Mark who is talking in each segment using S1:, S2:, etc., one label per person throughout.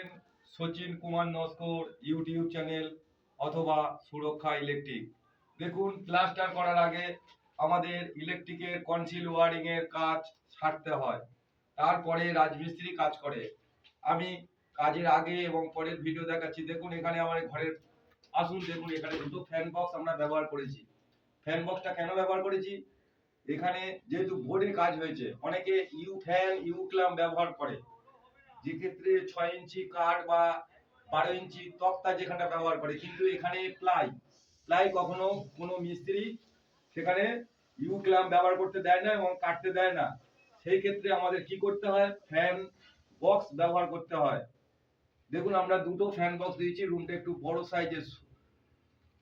S1: দেখছেন Sachin Kumar Naskar, YouTube channel অথবা সুরক্ষা ইলেকট্রিক। দেখুন, প্লাস্টার করার আগে আমাদের ইলেকট্রিকের কনসিল ওয়ারিং এর কাজ ছাড়তে হয়। তারপরে রাজমিস্ত্রি কাজ করে। আমি কাজের আগে এবং পরের ভিডিও দেখাচ্ছি। দেখুন, এখানে আমার ঘরের, আসুন দেখুন, এখানে দুটো ফ্যান বক্স আমরা ব্যবহার করেছি। ফ্যান বক্সটা কেন ব্যবহার করেছি? এখানে যেহেতু বোর্ডের কাজ হয়েছে, অনেকে ইউ ফ্যান ইউ ক্লাম ব্যবহার করে। যেক্ষেত্রে ছয় ইঞ্চি কাঠ বা বারো ইঞ্চি তক্তা যেখানটা ব্যবহার করে, কিন্তু এখানে প্লাই প্লাই কখনো কোনো মিস্ত্রি সেখানে ইউ ক্লাম ব্যবহার করতে দেয় না এবং কাটতে দেয় না। সেই ক্ষেত্রে আমাদের কি করতে হয়? ফ্যান বক্স ব্যবহার করতে হয়। দেখুন, আমরা দুটো ফ্যান বক্স দিয়েছি রুমটা একটু বড় সাইজের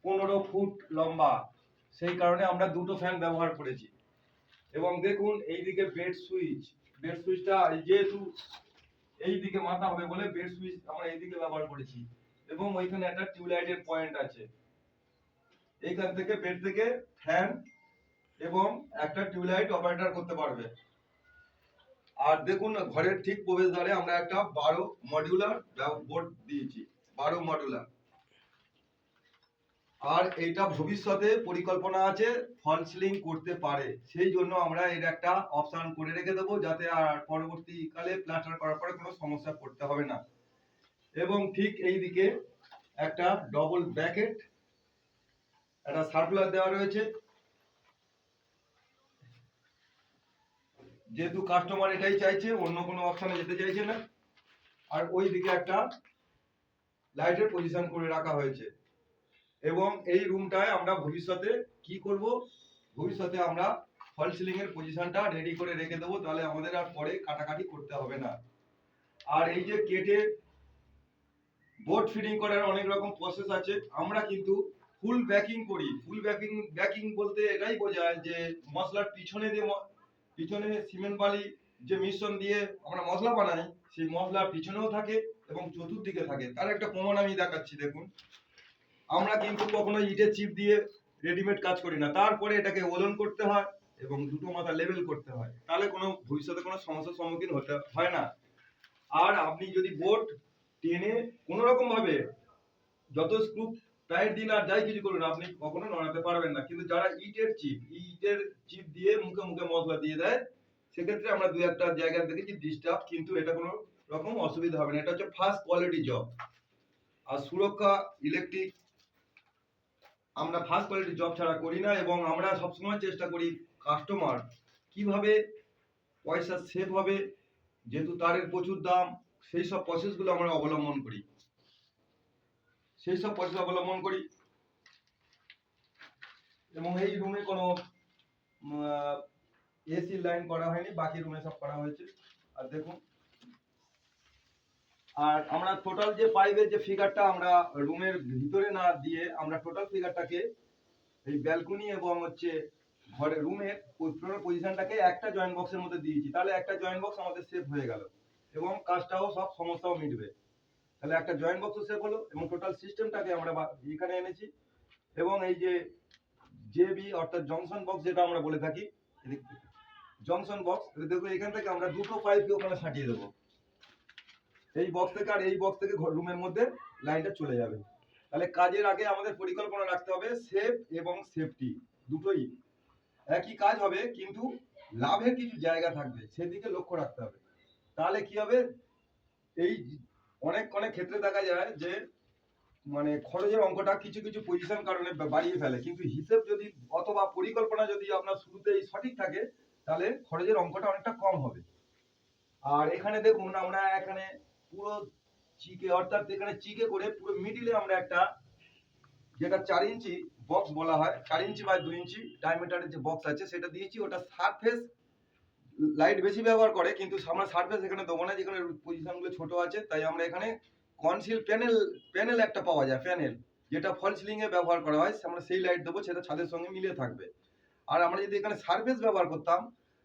S1: পনেরো ফুট লম্বা। সেই কারণে আমরা দুটো ফ্যান ব্যবহার করেছি। এবং দেখুন, এইদিকে বেড সুইচ বেড সুইচটা যেহেতু এই দিকে মাথা হবে বলে বেড সুইচ আমরা এইদিকে ব্যবহার করেছি এবং ওইখানে একটা টিউবলাইটের পয়েন্ট আছে। এইখান থেকে বেড থেকে ফ্যান এবং একটা টিউবলাইট অপারেটর করতে পারবে। আর দেখুন ঘরের ঠিক প্রবেশদ্বারে আমরা একটা বারো মডিউলার বোর্ড দিয়েছি, বারো মডিউলার আর এইটা ভবিষ্যতে পরিকল্পনা আছে ফল সিলিং করতে পারে। সেই জন্য আমরা এর একটা অপশন করে রেখে দেবো যাতে আর পরবর্তীকালে প্লাস্টার করার পরে কোনো সমস্যা পড়তে হবে না। এবং ঠিক এই দিকে একটা ডবল ব্র্যাকেট একটা সার্কুলার দেওয়া রয়েছে। যেহেতু কাস্টমার এটাই চাইছে, অন্য কোনো অপশানে যেতে চাইছে না। আর ওই দিকে একটা লাইটের পজিশন করে রাখা হয়েছে। এবং এই রুমটায় আমরা ভবিষ্যতে কি করব? ভবিষ্যতে আমরা ফল সিলিং এর পজিশনটা রেডি করে রেখে দেবো, তাহলে আমাদের আর পরে কাটাকাটি করতে হবে না। আর এই যে কেটে বোর্ড ফিটিং করার অনেক রকম প্রসেস আছে, আমরা কিন্তু ফুল ব্যাকিং করি। ফুল ব্যাকিং ব্যাকিং বলতে এটাই বোঝায় যে মশলার পিছনে যে পিছনে সিমেন্ট বালি যে মিশ্রণ দিয়ে আমরা মশলা বানাই, সেই মশলা পিছনেও থাকে এবং চতুর্দিকে থাকে। তার একটা প্রমাণ আমি দেখাচ্ছি, দেখুন। আমরা কিন্তু কখনো ইটের চিপ দিয়ে রেডিমেড কাজ করি না। তারপরে এটাকে ওজন করতে হয় এবং দুটো মাথা লেভেল করতে হয়। তাহলে কোনো, ভবিষ্যতে কোনো সমস্যার সম্মুখীন হতে হয় না। আর আপনি যদি বোর্ড টেনে কোনো রকম ভাবে যত স্ক্রু টাইট দিন আর যাই কিছু করুন, আপনি কখনো নড়াতে পারবেন না। কিন্তু যারা ইটের চিপ ইটের চিপ দিয়ে মুখে মুখে মশলা দিয়ে দেয়, সেক্ষেত্রে আমরা দু একটা জায়গা দেখেছি ডিস্টার্ব কিন্তু এটা কোনো রকম অসুবিধা হবে না। এটা হচ্ছে ফার্স্ট কোয়ালিটি জব আর সুরক্ষা ইলেকট্রিক আমরা ফার্স্ট কোয়ালিটি জব ছাড়া করি না এবং আমরা সবসময় চেষ্টা করি কাস্টমার কীভাবে পয়সা সেভ হবে, যেহেতু তারের প্রচুর দাম, সেই সব প্রসেসগুলো আমরা অবলম্বন করি। সেই সব প্রসেস অবলম্বন করি। এবং এই রুমে কোনো এসি লাইন করা হয়নি, বাকি রুমে সব করা হয়েছে। আর দেখুন আর আমরা টোটাল যে পাইপের যে ফিগারটা আমরা রুমের ভিতরে না দিয়ে আমরা টোটাল ফিগারটাকে এই ব্যালকনি এবং হচ্ছে ঘরে রুমের পুরো পজিশনটাকে একটা জয়েন্ট বক্সের মধ্যে দিয়েছি। তাহলে একটা জয়েন্ট বক্স আমাদের সেভ হয়ে গেল এবং কাজটাও সব সমস্যাও মিটবে। তাহলে একটা জয়েন্ট বক্সও সেভ হলো এবং টোটাল সিস্টেমটাকে আমরা এখানে এনেছি এবং এই যে জেবি অর্থাৎ জংশন বক্স যেটা আমরা বলে থাকি জংশন বক্স দেখো এখান থেকে আমরা দুটো পাইপকে ওখানে সাটিয়ে দেবো। এই বক্স থেকে আর এই বক্স থেকে রুমের মধ্যে লাইনটা চলে যাবে। তাহলে কাজের আগে আমাদের পরিকল্পনা রাখতে হবে সেফ এবং সেফটি দুটোই। একই কাজ হবে, কিন্তু লাভের কিছু জায়গা থাকবে, সেদিকে লক্ষ্য রাখতে হবে। তাহলে কি হবে? এই অনেক অনেক ক্ষেত্রে দেখা যায় যে মানে খরচের অঙ্কটা কিছু কিছু পজিশন কারণে বাড়িয়ে ফেলে। কিন্তু হিসেব যদি অথবা পরিকল্পনা যদি আপনার শুরুতেই সঠিক থাকে, তাহলে খরচের অঙ্কটা অনেকটা কম হবে। আর এখানে দেখুন, আমরা এখানে পুরো চিকে অর্থাৎ এখানে চিকে করে পুরো মিডিলে আমরা একটা যেটা চার ইঞ্চি বক্স বলা হয়, চার ইঞ্চি বা দুই ইঞ্চি ডায়ামিটারের যে বক্স আছে, সেটা দিয়েছি। ওটা সারফেস লাইট বেশি ব্যবহার করে, কিন্তু আমরা সারফেস এখানে দেবো না, যেখানে পজিশনগুলো ছোট আছে, তাই আমরা এখানে কনসিল প্যানেল প্যানেল একটা পাওয়া যায় প্যানেল যেটা ফল সিলিংয়ে ব্যবহার করা হয়, আমরা সেই লাইট দেবো, সেটা ছাদের সঙ্গে মিলে থাকবে। আর আমরা যদি এখানে সারফেস ব্যবহার করতাম,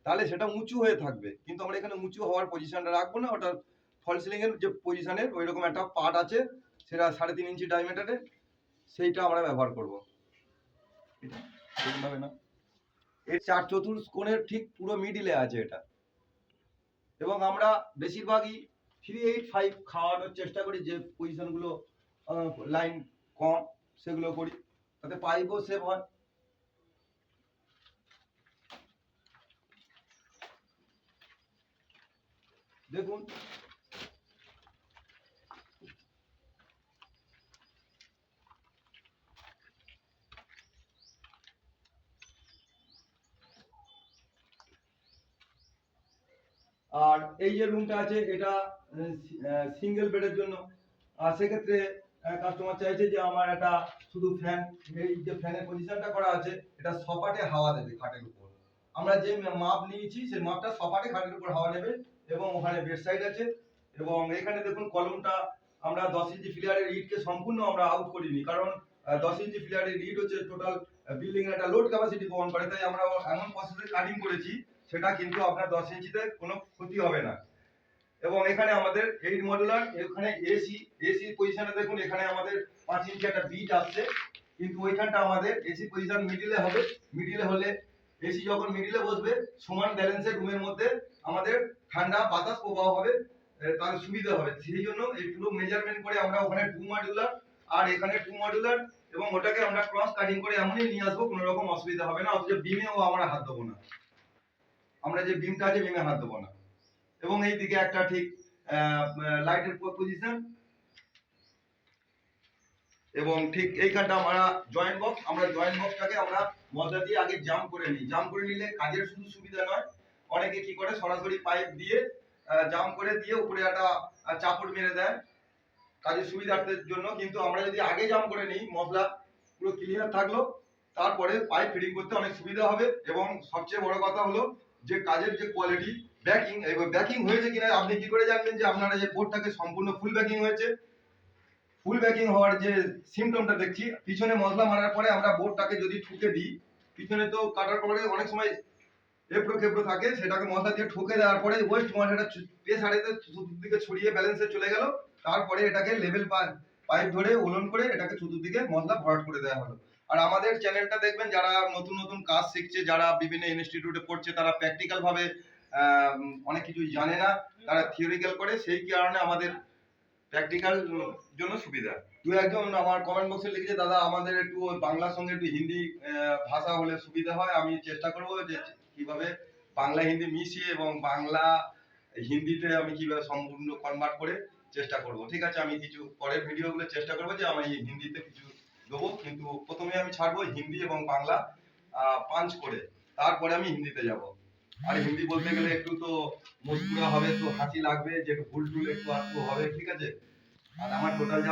S1: তাহলে সেটা উঁচু হয়ে থাকবে, কিন্তু আমরা এখানে উঁচু হওয়ার পজিশনটা রাখব না, ওটা ফল সিলিং এর যে পজিশনের ওই রকম একটা পার্ট আছে, সেটা সাড়ে তিন ইঞ্চি ডায়ামিটারে সেইটা আমরা ব্যবহার করব। না? এর চার চতুর্থ কোণের ঠিক পুরো মিডিলে আছে এটা। এবং আমরা বেশিরভাগই থ্রি এইট ফাইভ খাওয়ানোর চেষ্টা করি, যে পজিশনগুলো লাইন কম, সেগুলো করি, তাতে পাইপও সেভ হয়। দেখুন আর এই যে রুমটা আছে, এটা সিঙ্গেল বেডের জন্য। আর সেক্ষেত্রে কাস্টমার চাইছে যে আমার একটা শুধু ফ্যান এই যে ফ্যানের পজিশনটা করা আছে, এটা সপাটে হাওয়া দেবে খাটের উপর। আমরা যে মাপ নিয়েছি, সেই মাপটা সপাটে খাটের উপর হাওয়া নেবে এবং ওখানে বেড সাইড আছে। এবং এখানে দেখুন কলমটা আমরা দশ ইঞ্চি ফিলারের ইটকে সম্পূর্ণ আমরা আউট করিনি, কারণ দশ ইঞ্চি ফিলারের ইট হচ্ছে টোটাল বিল্ডিং একটা লোড ক্যাপাসিটি বহন করে, তাই আমরা এমন প্রসেসে কাটিং করেছি সেটা কিন্তু আপনার দশ ইঞ্চিতে কোনো ক্ষতি হবে না। এবং এখানে আমাদের এইট মডুলার এখানে এসি এসি পজিশনে দেখুন, এখানে আমাদের পাঁচ ইঞ্চি একটা বিট আসছে। কিন্তু ওইখানটা আমাদের এসি পজিশন মিডিলে হবে। মিডিলে হলে এসি যখন মিডিলে বসবে, সমান ব্যালেন্সের রুমের মধ্যে আমাদের ঠান্ডা বাতাস প্রবাহ হবে তার সুবিধা হবে। সেই জন্য এই পুরো মেজারমেন্ট করে আমরা ওখানে টু মডুলার আর এখানে টু মডুলার এবং ওটাকে আমরা ক্রস কাটিং করে এমনই নিয়ে আসব, কোনো রকম অসুবিধা হবে না। অথচ বিমেও আমরা হাত দেবো না। আমরা যে বিমটা আছে বিমে হাত দেবো না। এবং এই দিকে একটা ঠিক লাইটের পজিশন এবং ঠিক এইখানটা আমরা জয়েন্ট বক্স আমরা জয়েন্ট বক্সটাকে আমরা মজা দিয়ে আগে জাম করে নিই। জাম করে নিলে কাজের শুধু সুবিধা নয়, অনেকে কি করে, সরাসরি পাইপ দিয়ে জাম করে দিয়ে উপরে একটা চাপড় মেরে দেয়। কাজের সুবিধার্থের জন্য কিন্তু আমরা যদি আগে জাম করে নিই, মশলা পুরো ক্লিয়ার থাকল, তারপরে পাইপ ফিটিং করতে অনেক সুবিধা হবে। এবং সবচেয়ে বড় কথা হলো যে কাজের যে কোয়ালিটি ব্যাকিং এবার ব্যাকিং হয়েছে কিনা, আপনি কি করে জানবেন যে আপনারা যে বোর্ডটাকে সম্পূর্ণ ফুল ব্যাকিং হয়েছে? ফুল ব্যাকিং হওয়ার যে সিমটমটা দেখছি, পিছনে মশলা মারার পরে আমরা বোর্ডটাকে যদি ঠুকে দিই, পিছনে তো কাটার পরে অনেক সময় এবড়ো খেবড়ো থাকে, সেটাকে মশলা দিয়ে ঠুকে দেওয়ার পরে ওয়েস্ট মশলাটা প্রেসারেতে চতুর্দিকে ছড়িয়ে ব্যালেন্সে চলে গেল, তারপরে এটাকে লেভেল পাইপ ধরে ওলন করে এটাকে চতুর্দিকে মশলা ভরাট করে দেওয়া হলো। আর আমাদের চ্যানেলটা দেখবেন, যারা নতুন নতুন কাজ শিখছে, যারা বিভিন্ন ইনস্টিটিউটে পড়ছে, তারা প্র্যাকটিক্যাল ভাবে অনেক কিছু জানে না। তারা থিওরিক্যাল করে, সেই কারণে আমাদের প্র্যাকটিক্যাল জন্য সুবিধা। দু একজন আমার কমেন্ট বক্সে লিখেছে, দাদা, আমাদের একটু বাংলার সঙ্গে একটু হিন্দি ভাষা হলে সুবিধা হয়। আমি চেষ্টা করব যে কীভাবে বাংলা, হিন্দি মিশিয়ে এবং বাংলা, হিন্দিতে আমি কীভাবে সম্পূর্ণ কনভার্ট করে চেষ্টা করব। ঠিক আছে, আমি কিছু পরের ভিডিওগুলো চেষ্টা করব যে আমি হিন্দিতে কিছু দেবো, কিন্তু প্রথমে আমি ছাড়বো হিন্দি এবং বাংলা পাঞ্চ করে। তারপরে আমি হিন্দিতে যাব। আর হিন্দি বলতে গেলে একটু তো মুস্কুরা হবে তো হাসি লাগবে যে একটু ভুল টুল একটু আধটু হবে, ঠিক আছে? আর আমার টোটাল যা